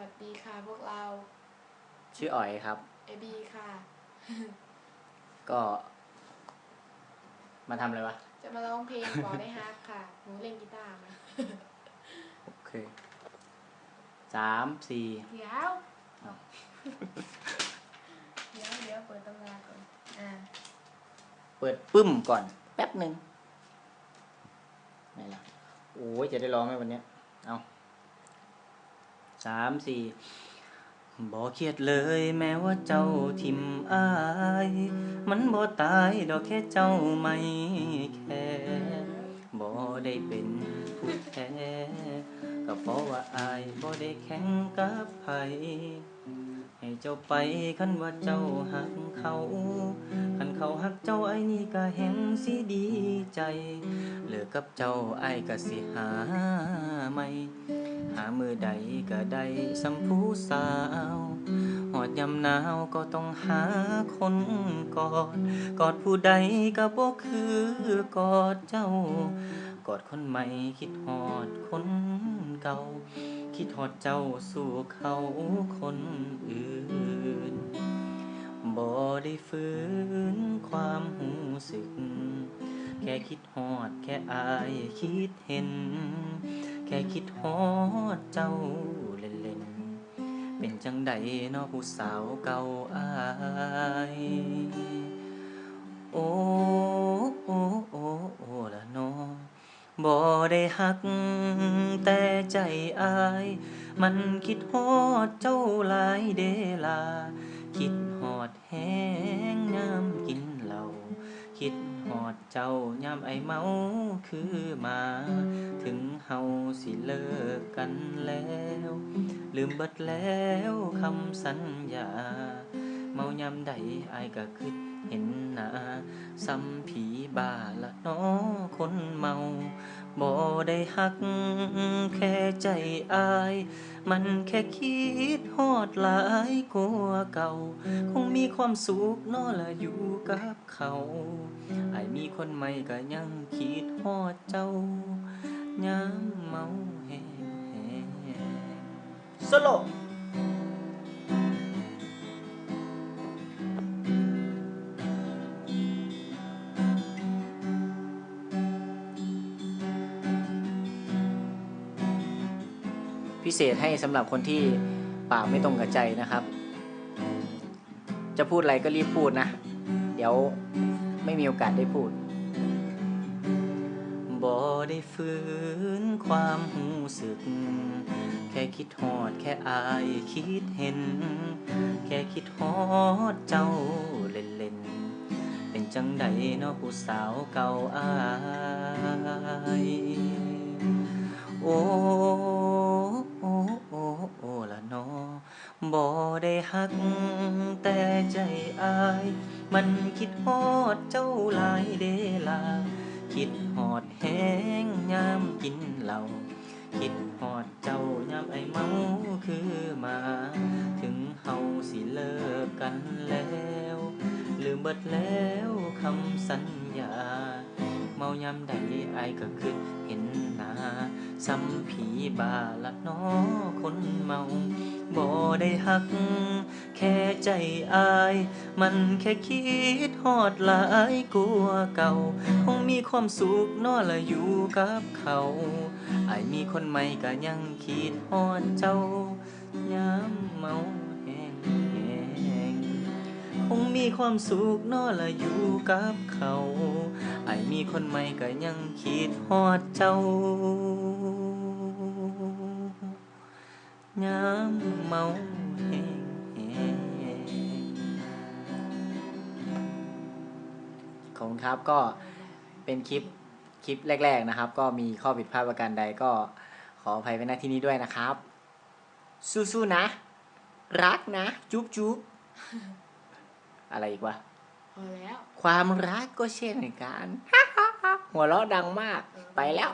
วัสดีค่ะพวกเรา ชื่ออ๋อยครับเอบีค่ะ ก็ มาทำอะไรวะ จะมาร้องเพลงบอกได้ฮักค่ะ หนูเล่นกีตาร์มาโอเคสามสี่เดี๋ยวเอาเดี๋ยวเดี๋ยวเปิดตำราก่อน อ่า เปิดปึ้มก่อน แป๊บหนึ่งไม่ละโอ้ยจะได้ร้องไหมวันเนี้ยเอา สามสี่บ่เครียดเลยแม้ว่าเจ้าทิมอาย มันบ่ตายดอกแค่เจ้าไม่แค่บ่ได้เป็นผู้แท้ก็เพราะว่าอายบ่ได้แข่งกับไผให้เจ้าไปคันว่าเจ้าหักเขา เขาหักเจ้าไอ้นี่ก็แหงสิดีใจเลิกกับเจ้าไอ้ก็สิหาใหม่หามือใดก็ได้สัมผู้สาวหอดยำหนาวก็ต้องหาคนกอด กอดผู้ใดก็บ่คือกอดเจ้า กอดคนใหม่คิดหอดคนเก่า คิดหอดเจ้าสู่เขาคนอื่นบ่ได้ฝืน ความหูสึก แค่คิดหอด แค่อายคิดเห็น แค่คิดฮอดเจ้าเล่นๆ เป็นจังใดเนอผู้สาวเก่าอายโอ้โอ้โอ้โอ้ละนอบ่ได้หัก แต่ใจอาย มันคิดฮอดเจ้าหลายเดลา คิดหอดแห้งน้ำกินเหล่า คิดหอดเจ้ายามไอเมาคือมา ถึงเฮาสิเลิกกันแล้ว ลืมเบิดแล้วคำสัญญา เมายามใดไอายก็คิดเห็นหนาซ้ำผีบ้าละน้อคนเมาบ่ได้หัก แค่ใจอาย มันแค่คิดฮอดหลายกว่าเก่า คงมีความสุขเนอละอยู่กับเขาไอายมีคนใหม่ก็ยังคิดฮอดเจ้ายามเมาแห้งสโล พิเศษให้สำหรับคนที่ปากไม่ตรงกับใจนะครับ จะพูดอะไรก็รีบพูดนะ เดี๋ยวไม่มีโอกาสได้พูดบ่ได้ฝืนความหูสึก แค่คิดฮอดแค่อายคิดเห็น แค่คิดฮอดเจ้าเล่นๆเป็นจังใดเนาะผู้สาวเก่าอาย โอ้โอ้โอ้โอ้ละเนอบ่ได้ หัก แต่ใจอาย มันคิดฮอดเจ้าหลายเดลา คิดฮอดแห้งยามกินเหล้าคิดฮอดเจ้ายามไอเมาคือมา ถึงเฮาสิเลิกกันแล้ว ลืมเบิดแล้วคำสัญญา เมายามใดไอก็คิดเห็นหน้าซ้ำผีบาละน้อคนเมา บ่ได้หัก แค่ใจอาย มันแค่คิดฮอดหลายกลัวเก่า คงมีความสุขนอละอยู่กับเขาไอายมีคนใหม่ก็ยังคิดฮอดเจ้ายามเมาแห้งแห้งคงมีความสุขนอละอยู่กับเขาไอายมีคนใหม่ก็ยังคิดฮอดเจ้า ยามเมาแห้งแห้งขอบคุณครับก็เป็นคลิปคลิปแรก ๆนะครับ ก็มีข้อผิดพลาดประการใดก็ขออภัยไว้ณที่นี้ด้วยนะครับ สู้ๆนะ รักนะ จุ๊บจุ๊บอะไรอีกวะพอแล้ว ความรักก็เช่นกัน หัวเราะดังมากไปแล้ว